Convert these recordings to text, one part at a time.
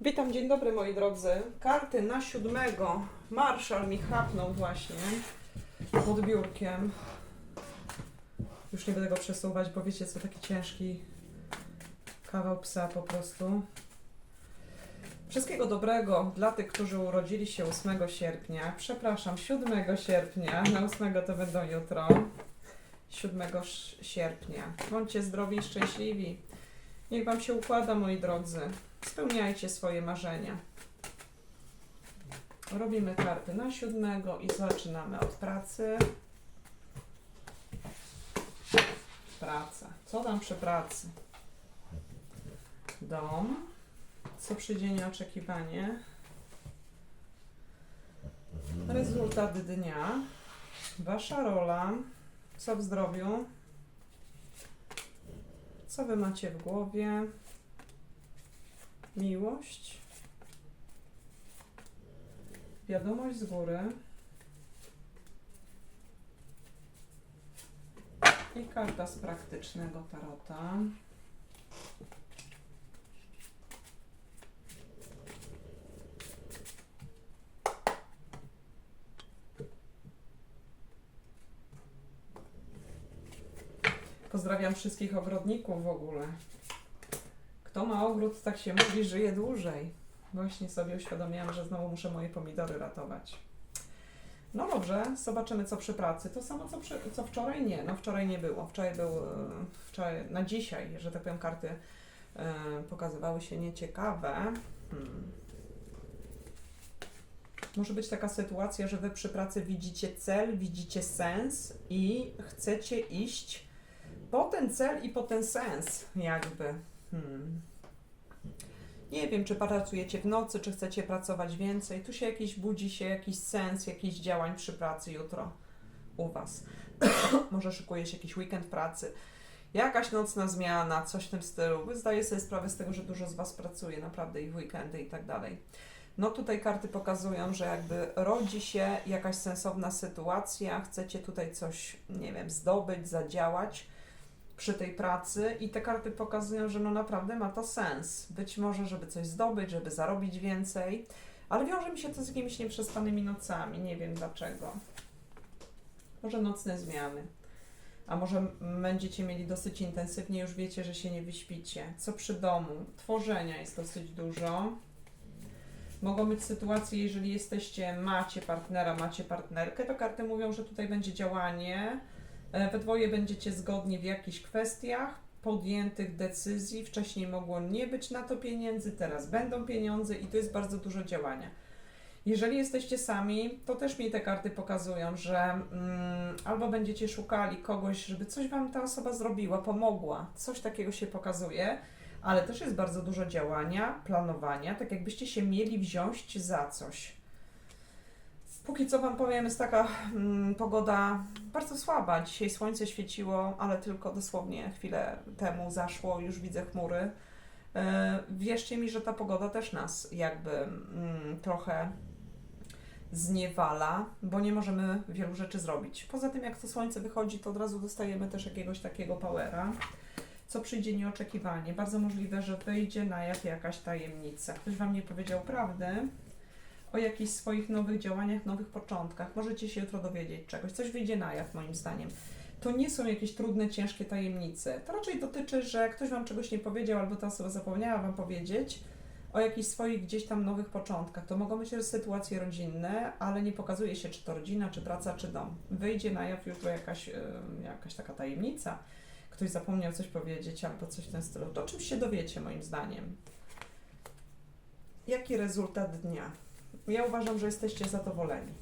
Witam, dzień dobry moi drodzy. Karty na siódmego. Marszal mi chrapnął właśnie pod biurkiem. Już nie będę go przesuwać, bo wiecie co, taki ciężki kawał psa po prostu. Wszystkiego dobrego dla tych, którzy urodzili się 8 sierpnia. Przepraszam, 7 sierpnia. Na 8 to będą jutro. 7 sz- sierpnia. Bądźcie zdrowi i szczęśliwi. Niech Wam się układa, moi drodzy. Spełniajcie swoje marzenia. Robimy karty na siódmego i zaczynamy od pracy. Praca. Co tam przy pracy? Dom. Co przyjdzie nieoczekiwanie? Rezultat dnia. Wasza rola. Co w zdrowiu? Co wy macie w głowie? Miłość. Wiadomość z góry. I karta z praktycznego tarota. Pozdrawiam wszystkich ogrodników w ogóle. Kto ma ogród, tak się mówi, żyje dłużej. Właśnie sobie uświadomiłam, że znowu muszę moje pomidory ratować. No dobrze, zobaczymy co przy pracy. To samo co, przy, co wczoraj? Nie, no wczoraj nie było. Wczoraj był, e, wczoraj, na dzisiaj, że tak powiem, karty e, pokazywały się nieciekawe. Hmm. Może być taka sytuacja, że wy przy pracy widzicie cel, widzicie sens i chcecie iść po ten cel i po ten sens, jakby. Hmm. Nie wiem, czy pracujecie w nocy, czy chcecie pracować więcej. Tu się jakiś budzi się jakiś sens, jakichś działań przy pracy jutro u Was. Może szykuje się jakiś weekend pracy. Jakaś nocna zmiana, coś w tym stylu. Zdaję sobie sprawę z tego, że dużo z Was pracuje naprawdę i w weekendy i tak dalej. No tutaj karty pokazują, że jakby rodzi się jakaś sensowna sytuacja, chcecie tutaj coś, nie wiem, zdobyć, zadziałać przy tej pracy i te karty pokazują, że no naprawdę ma to sens. Być może, żeby coś zdobyć, żeby zarobić więcej, ale wiąże mi się to z jakimiś nieprzespanymi nocami, nie wiem dlaczego. Może nocne zmiany. A może będziecie mieli dosyć intensywnie, już wiecie, że się nie wyśpicie. Co przy domu? Tworzenia jest dosyć dużo. Mogą być sytuacje, jeżeli jesteście, macie partnera, macie partnerkę, to karty mówią, że tutaj będzie działanie, We dwoje będziecie zgodni w jakichś kwestiach podjętych decyzji. Wcześniej mogło nie być na to pieniędzy, teraz będą pieniądze i to jest bardzo dużo działania. Jeżeli jesteście sami, to też mi te karty pokazują, że mm, albo będziecie szukali kogoś, żeby coś wam ta osoba zrobiła, pomogła, coś takiego się pokazuje, ale też jest bardzo dużo działania, planowania, tak jakbyście się mieli wziąć za coś. Póki co Wam powiem, jest taka mm, pogoda bardzo słaba. Dzisiaj słońce świeciło, ale tylko dosłownie chwilę temu zaszło, już widzę chmury. E, wierzcie mi, że ta pogoda też nas jakby mm, trochę zniewala, bo nie możemy wielu rzeczy zrobić. Poza tym, jak to słońce wychodzi, to od razu dostajemy też jakiegoś takiego powera, co przyjdzie nieoczekiwanie. Bardzo możliwe, że wyjdzie na jaw jakaś tajemnica. Ktoś Wam nie powiedział prawdy o jakichś swoich nowych działaniach, nowych początkach. Możecie się jutro dowiedzieć czegoś. Coś wyjdzie na jaw, moim zdaniem. To nie są jakieś trudne, ciężkie tajemnice. To raczej dotyczy, że ktoś Wam czegoś nie powiedział, albo ta osoba zapomniała Wam powiedzieć o jakichś swoich gdzieś tam nowych początkach. To mogą być sytuacje rodzinne, ale nie pokazuje się, czy to rodzina, czy praca, czy dom. Wyjdzie na jaw jutro jakaś, y, jakaś taka tajemnica. Ktoś zapomniał coś powiedzieć, albo coś w ten stylu. To o czymś się dowiecie, moim zdaniem. Jaki rezultat dnia? Ja uważam, że jesteście zadowoleni.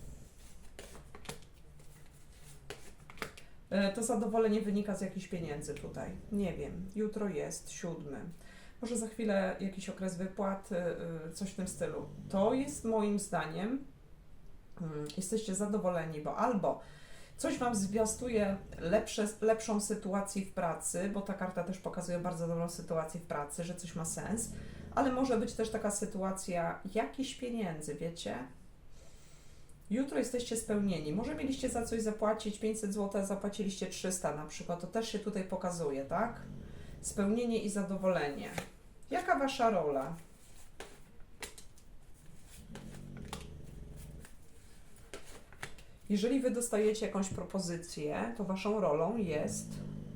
E, To zadowolenie wynika z jakichś pieniędzy tutaj. Nie wiem. Jutro jest siódmy. Może za chwilę jakiś okres wypłat, y, y, coś w tym stylu. To jest moim zdaniem, mm, jesteście zadowoleni, bo albo coś Wam zwiastuje lepsze, lepszą sytuację w pracy, bo ta karta też pokazuje bardzo dobrą sytuację w pracy, że coś ma sens, ale może być też taka sytuacja, jakiś pieniędzy, wiecie? Jutro jesteście spełnieni. Może mieliście za coś zapłacić 500 zł, a zapłaciliście 300 na przykład. To też się tutaj pokazuje, tak? Spełnienie i zadowolenie. Jaka wasza rola? Jeżeli wy dostajecie jakąś propozycję, to waszą rolą jest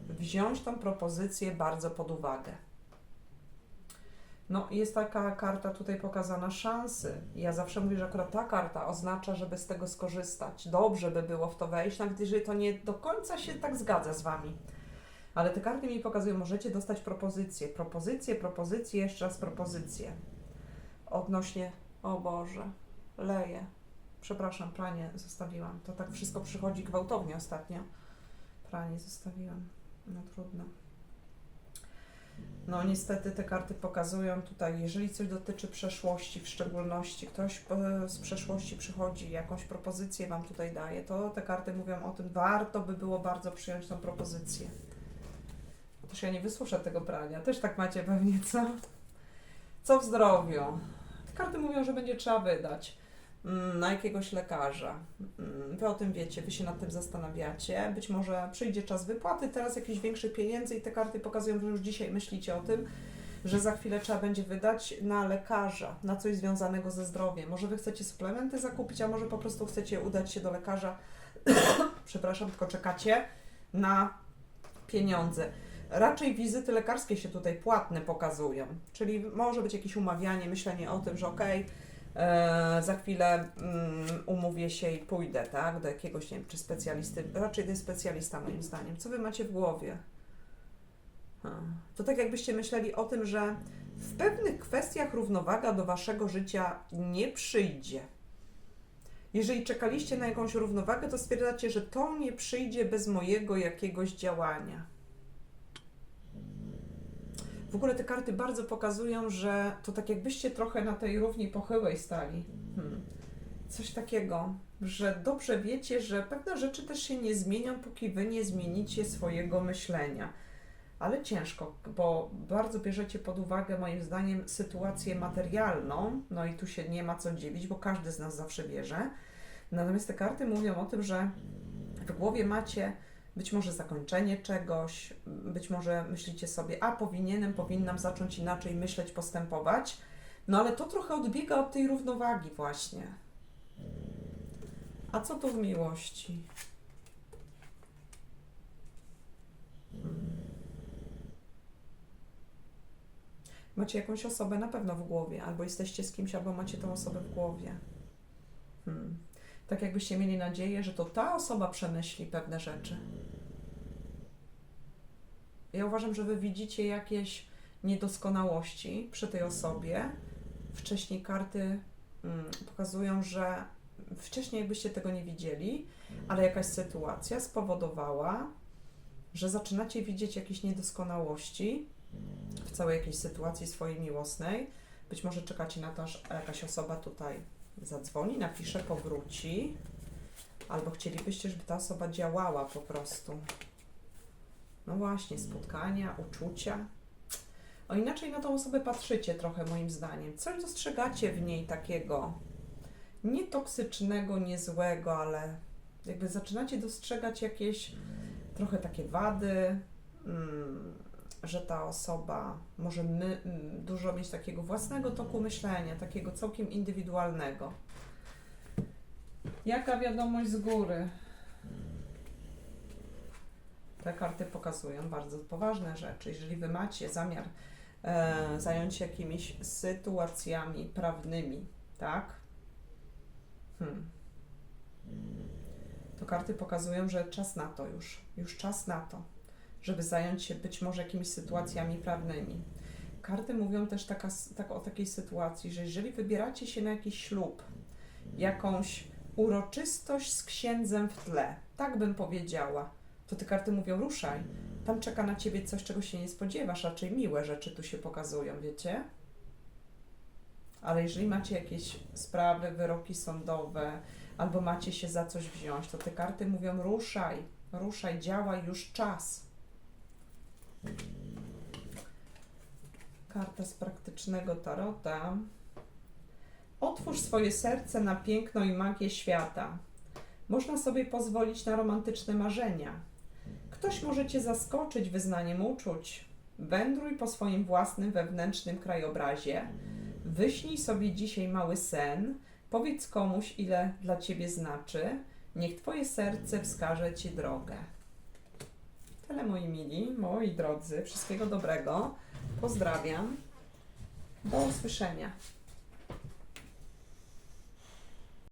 wziąć tą propozycję bardzo pod uwagę. No, jest taka karta tutaj pokazana szansy. Ja zawsze mówię, że akurat ta karta oznacza, żeby z tego skorzystać. Dobrze by było w to wejść, nawet jeżeli to nie do końca się tak zgadza z wami. Ale te karty mi pokazują, możecie dostać propozycje, propozycje, propozycje, jeszcze raz propozycje. Odnośnie, o Boże, leję. Przepraszam, pranie zostawiłam. To tak wszystko przychodzi gwałtownie ostatnio. Pranie zostawiłam. No trudno. No niestety te karty pokazują tutaj, jeżeli coś dotyczy przeszłości, w szczególności ktoś e, z przeszłości przychodzi, jakąś propozycję Wam tutaj daje, to te karty mówią o tym, warto by było bardzo przyjąć tą propozycję. Też ja nie wysłuszę tego prania, też tak macie pewnie, co? Co w zdrowiu? Te karty mówią, że będzie trzeba wydać na jakiegoś lekarza. Mm, Wy o tym wiecie, wy się nad tym zastanawiacie. Być może przyjdzie czas wypłaty teraz jakichś większych pieniędzy i te karty pokazują, że już dzisiaj myślicie o tym, że za chwilę trzeba będzie wydać na lekarza, na coś związanego ze zdrowiem. Może wy chcecie suplementy zakupić, a może po prostu chcecie udać się do lekarza, przepraszam, tylko czekacie na pieniądze. Raczej wizyty lekarskie się tutaj płatne pokazują, czyli może być jakieś umawianie, myślenie o tym, że okej, E, za chwilę mm, umówię się i pójdę, tak? Do jakiegoś, nie wiem, czy specjalisty. Raczej to jest specjalista, moim zdaniem. Co wy macie w głowie? To tak jakbyście myśleli o tym, że w pewnych kwestiach równowaga do waszego życia nie przyjdzie. Jeżeli czekaliście na jakąś równowagę, to stwierdzacie, że to nie przyjdzie bez mojego jakiegoś działania. W ogóle te karty bardzo pokazują, że to tak jakbyście trochę na tej równi pochyłej stali. Hmm. Coś takiego, że dobrze wiecie, że pewne rzeczy też się nie zmienią, póki wy nie zmienicie swojego myślenia. Ale ciężko, bo bardzo bierzecie pod uwagę, moim zdaniem, sytuację materialną. No i tu się nie ma co dziwić, bo każdy z nas zawsze bierze. Natomiast te karty mówią o tym, że w głowie macie być może zakończenie czegoś, być może myślicie sobie, a powinienem, powinnam zacząć inaczej myśleć, postępować. No ale to trochę odbiega od tej równowagi właśnie. A co tu w miłości? Macie jakąś osobę na pewno w głowie, albo jesteście z kimś, albo macie tą osobę w głowie. Tak jakbyście mieli nadzieję, że to ta osoba przemyśli pewne rzeczy. Ja uważam, że wy widzicie jakieś niedoskonałości przy tej osobie. Wcześniej karty mm, pokazują, że wcześniej jakbyście tego nie widzieli, ale jakaś sytuacja spowodowała, że zaczynacie widzieć jakieś niedoskonałości w całej jakiejś sytuacji swojej miłosnej. Być może czekacie na to, aż jakaś osoba tutaj zadzwoni, napisze, powróci, albo chcielibyście, żeby ta osoba działała po prostu. No właśnie, spotkania, uczucia. O inaczej na tą osobę patrzycie trochę, moim zdaniem. Coś dostrzegacie w niej takiego nie toksycznego, nie złego, ale jakby zaczynacie dostrzegać jakieś trochę takie wady, mm, że ta osoba może my, mm, dużo mieć takiego własnego toku myślenia, takiego całkiem indywidualnego. Jaka wiadomość z góry? Te karty pokazują bardzo poważne rzeczy. Jeżeli wy macie zamiar e, zająć się jakimiś sytuacjami prawnymi, tak? Hmm. To karty pokazują, że czas na to już. Już czas na to, żeby zająć się być może jakimiś sytuacjami prawnymi. Karty mówią też taka, tak o takiej sytuacji, że jeżeli wybieracie się na jakiś ślub, jakąś uroczystość z księdzem w tle, tak bym powiedziała, to te karty mówią ruszaj. Tam czeka na ciebie coś, czego się nie spodziewasz, raczej miłe rzeczy tu się pokazują, wiecie? Ale jeżeli macie jakieś sprawy, wyroki sądowe, albo macie się za coś wziąć, to te karty mówią ruszaj, ruszaj, działaj, już czas. Karta z praktycznego tarota. Otwórz swoje serce na piękno i magię świata. Można sobie pozwolić na romantyczne marzenia. Ktoś może cię zaskoczyć wyznaniem uczuć. Wędruj po swoim własnym wewnętrznym krajobrazie. Wyśnij sobie dzisiaj mały sen. Powiedz komuś, ile dla ciebie znaczy. Niech Twoje serce wskaże Ci drogę. Tyle moi mili, moi drodzy. Wszystkiego dobrego. Pozdrawiam. Do usłyszenia.